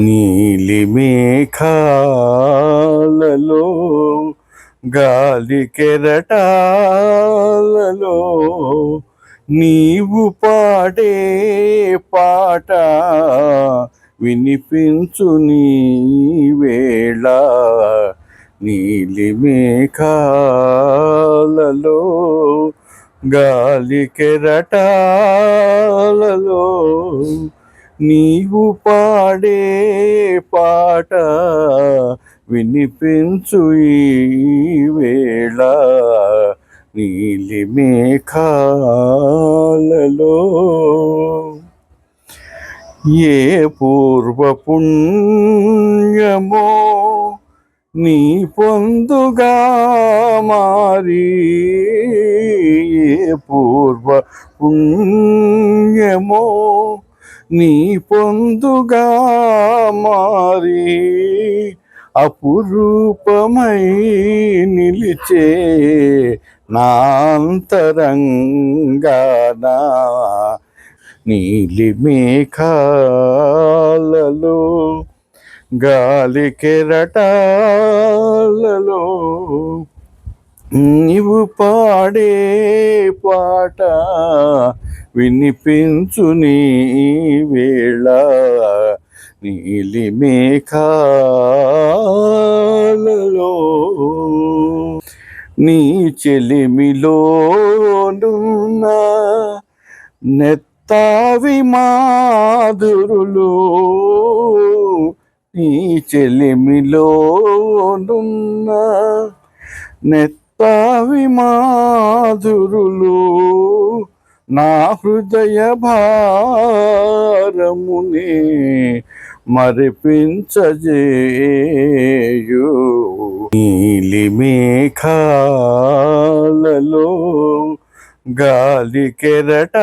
నీలి మేఘాలలో గాలి కెరటాలలో నీవు పాడే పాట వినిపించు నీ వేళ. నీలి మేఘాలలో గాలి కెరటాలలో నీవు పాడే పాట వినిపించు ఈ వేళ. నీలి మేఘాలలో ఏ పూర్వపుణ్యమో నీ పొందుగా మారి పూర్వ పుణ్యమో నీ పొందుగా మారి అపురూపమై నిలిచే నాంతరంగానా నీలి మేఘాలలో గాలి కెరటాలలో నీవు పాడే పాట వినిపించు నీ వేళ. నీలి మేఘాలలో నీ చెలిమిలోనున్న నెత్తావి మాధురులో నీ చెలిమిలోనున్న నెత్తావి మాధురులు నా హృదయ భారముని మరిపించజేయు. నీలి మేఘాలలో గాలి కెరటాలలో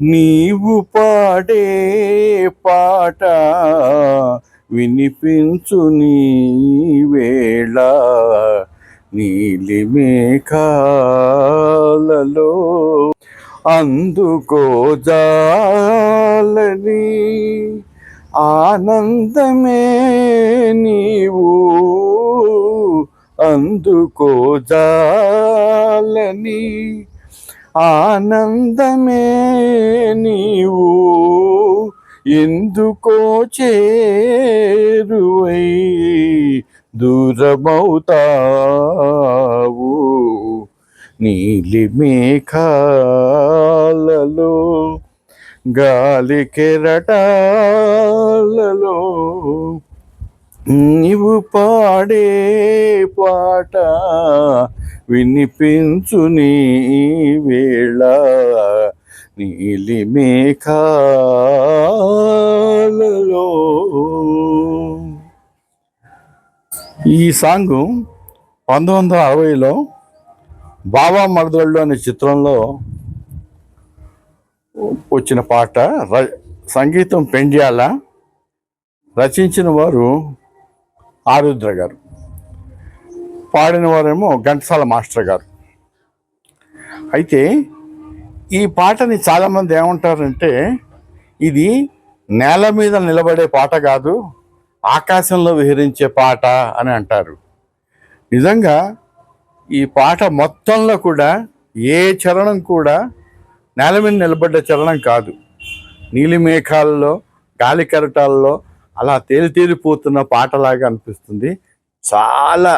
నీవు పాడే పాట వినిపించు నీ వేళ. నీలి మేఘాలలో అందుకో జాలని. ఆనందమే నీవు అందుకో జాలని. ఆనందమే నీవు. ఎందుకో చేరువై దూరమవుతావు. నీలి మేఘాలలో గాలి కెరటాలలో నీవు పాడే పాట వినిపించు నీ వేళ నీలి మేఘాలలో ఈ సాంగ్ పంతొమ్మిది వందల అరవైలో బాబా మరదళ్ళు అనే చిత్రంలో వచ్చిన పాట ర- సంగీతం పెండ్యాల రచించిన వారు ఆరుద్ర గారు. పాడిన వారేమో ఘంటసాల మాస్టర్ గారు. అయితే ఈ పాటని చాలామంది ఏమంటారంటే ఇది నేల మీద నిలబడే పాట కాదు ఆకాశంలో విహరించే పాట అని అంటారు. నిజంగా ఈ పాట మొత్తంలో కూడా ఏ చరణం కూడా నేల మీద నిలబడ్డ చరణం కాదు. నీలి మేఘాలలో గాలి కెరటాల్లో అలా తేలితేలిపోతున్న పాటలాగా అనిపిస్తుంది. చాలా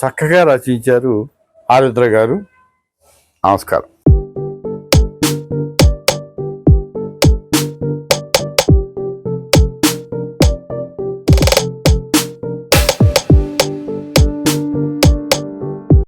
చక్కగా రచించారు ఆరుద్ర గారు. నమస్కారం.